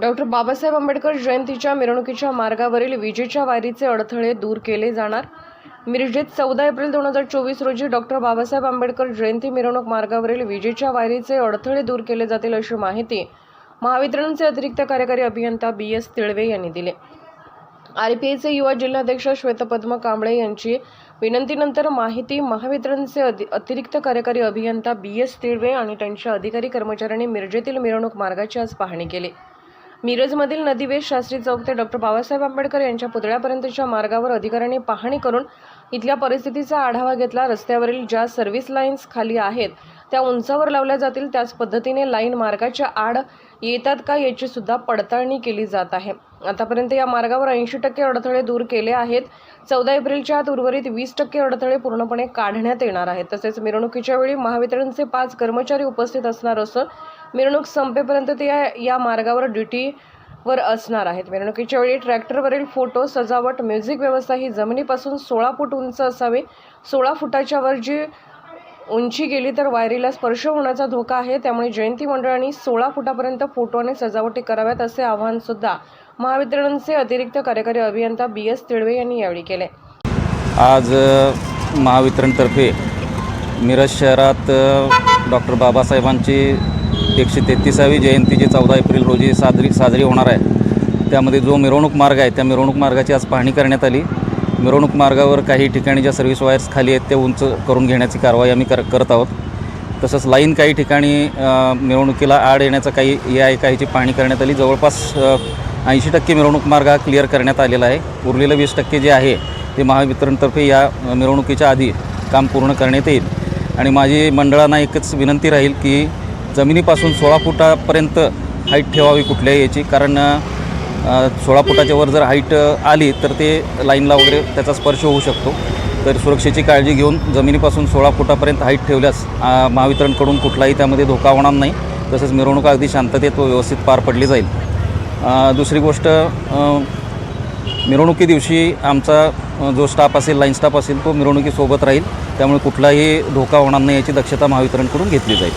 Doctor Babasaheb Ambedkar जयंतीच्या मिरवणुकीच्या मार्गावरील विजेच्या वायरीचे अडथळे दूर केले जाणार. मिरजेत चौदा एप्रिल दोन हजार चोवीस रोजी डॉक्टर बाबासाहेब आंबेडकर जयंती मिरवणूक मार्गावरील विजेच्या वायरीचे अडथळे दूर केले जातील अशी माहिती महावितरणचे अतिरिक्त कार्यकारी अभियंता बी एस तिळवे यांनी दिली. आर पी आयचे युवा जिल्हाध्यक्ष श्वेतपद्म कांबळे यांची विनंतीनंतर माहिती महावितरणचे अतिरिक्त कार्यकारी अभियंता बी एस तिळवे आणि त्यांच्या अधिकारी कर्मचाऱ्यांनी मिरजेतील मिरवणूक मार्गाची आज पाहणी केली. मिरजमधील नदीवेश शास्त्री चौक ते डॉक्टर बाबासाहेब आंबेडकर यांच्या पुतळ्यापर्यंतच्या मार्गावर अधिकाऱ्यांनी पाहणी करून इथल्या परिस्थितीचा आढावा घेतला. रस्त्यावरील ज्या सर्व्हिस लाईन्स खाली आहेत त्या उंचावर लावल्या जातील. त्याच पद्धतीने लाईन मार्गाच्या आड येतात का याची सुद्धा पडताळणी केली जात आहे. आतापर्यंत या मार्गावर ऐंशी टक्के अडथळे दूर केले आहेत. चौदा एप्रिलच्या आत उर्वरित वीस टक्के अडथळे पूर्णपणे काढण्यात येणार आहेत. तसेच मिरवणुकीच्या वेळी महावितरणचे पाच कर्मचारी उपस्थित असणार असून मिरवणूक संपेपर्यंत ते या या मार्गावर ड्युटीवर असणार आहेत. मिरवणुकीच्या वेळी ट्रॅक्टरवरील फोटो सजावट म्युझिक व्यवस्था ही जमिनीपासून सोळा फूट उंच असावी. सोळा फुटाच्या वर जी उंची गेली तर वायरीला स्पर्श होण्याचा धोका आहे. त्यामुळे जयंती मंडळांनी सोळा फुटापर्यंत फोटो आणि सजावटी कराव्यात असे आव्हानसुद्धा महावितरणचे अतिरिक्त कार्यकारी अभियंता बी एस तिळवे यांनी यावेळी केले. आज महावितरणतर्फे मिरज शहरात डॉक्टर बाबासाहेबांची एकशे तेहतीसावी जयंती जी चौदा एप्रिल रोजी साजरी साजरी होणार आहे. त्यामध्ये जो मिरवणूक मार्ग आहे त्या मिरवणूक मार्गाची आज पाहणी करण्यात आली. मिरवणूक मार्गावर काही ठिकाणी ज्या सर्व्हिस वायर्स खाली आहेत त्या उंच करून घेण्याची कारवाई आम्ही कर करत आहोत. तसंच लाईन काही ठिकाणी मिरवणुकीला आड येण्याचं काही हे आहे काहीची पाहणी करण्यात आली. जवळपास ऐंशी टक्के मिरवणूक मार्ग हा क्लिअर करण्यात आलेला आहे. उरलेलं वीस टक्के जे आहे ते महावितरणतर्फे या मिरवणुकीच्या आधी काम पूर्ण करण्यात येईल. आणि माझी मंडळांना एकच विनंती राहील की जमिनीपासून सोळा फुटापर्यंत हाईट ठेवावी कुठल्याही याची. कारण सोळा फुटाच्या वर जर हाईट आली तर ते लाईनला वगैरे त्याचा स्पर्श होऊ शकतो. तर सुरक्षेची काळजी घेऊन जमिनीपासून सोळा फुटापर्यंत हाईट ठेवल्यास महावितरणकडून कुठलाही त्यामध्ये धोका होणार नाही. तसंच मिरवणूक अगदी शांततेत व व्यवस्थित पार पडली जाईल. दुसरी गोष्ट मिरवणुकी दिवशी आमचा जो स्टाफ असेल लाईन स्टाफ असेल तो मिरवणुकीसोबत राहील. त्यामुळे कुठलाही धोका होणार नाही याची दक्षता महावितरणकडून घेतली जाईल.